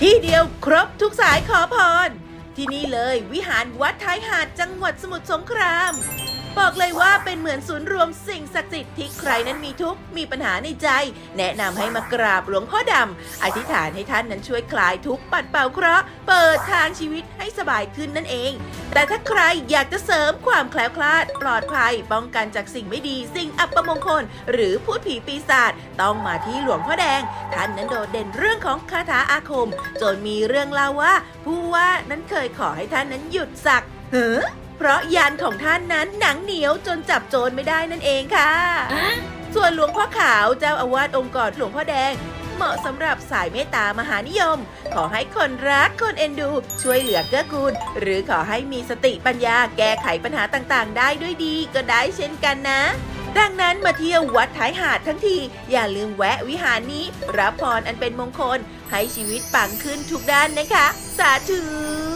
ที่เดียวครบทุกสายขอพร ที่นี่เลยวิหารวัดท้ายหาดจังหวัดสมุทรสงคราม บอกเลยว่าเป็นเหมือนศูนย์รวมสิ่งศักดิ์สิทธิ์ที่ใครนั้นมีทุกข์มีปัญหาในใจ แนะนำให้มากราบหลวงพ่อดำอธิษฐานให้ท่านนั้นช่วยคลายทุกข์ปัดเป่าเคราะห์เปิดทางชีวิตให้สบายขึ้นนั่นเอง แต่ถ้าใครอยากจะเสริมความแคล้วคลาด ปลอดภัยป้องกันจากสิ่งไม่ดี สิ่งอัปมงคล หรือพูดผีปีศาจต้องมาที่หลวงพ่อแดง ท่านนั้นโดดเด่นเรื่องของคาถาอาคม จนมีเรื่องเล่าว่า ผู้ว่านั้นเคยขอให้ท่านนั้นหยุดสักเฮ้อ เพราะยันของท่านนั้นหนังเหนียวจนจับโจรไม่ได้นั่นเองค่ะ ส่วนหลวงพ่อขาวเจ้าอาวาสองค์กรหลวงพ่อแดง เหมาะสำหรับสายเมตตามหานิยม ขอให้คนรักคนเอ็นดู ช่วยเหลือเกื้อกูล หรือขอให้มีสติปัญญาแก้ไขปัญหาต่างๆ ได้ด้วยดีก็ได้เช่นกันนะดังนั้นมาเที่ยววัดท้ายหาดทั้งที อย่าลืมแวะวิหารนี้ รับพรอันเป็นมงคล ให้ชีวิตปังขึ้นทุกด้านนะคะ สาธุ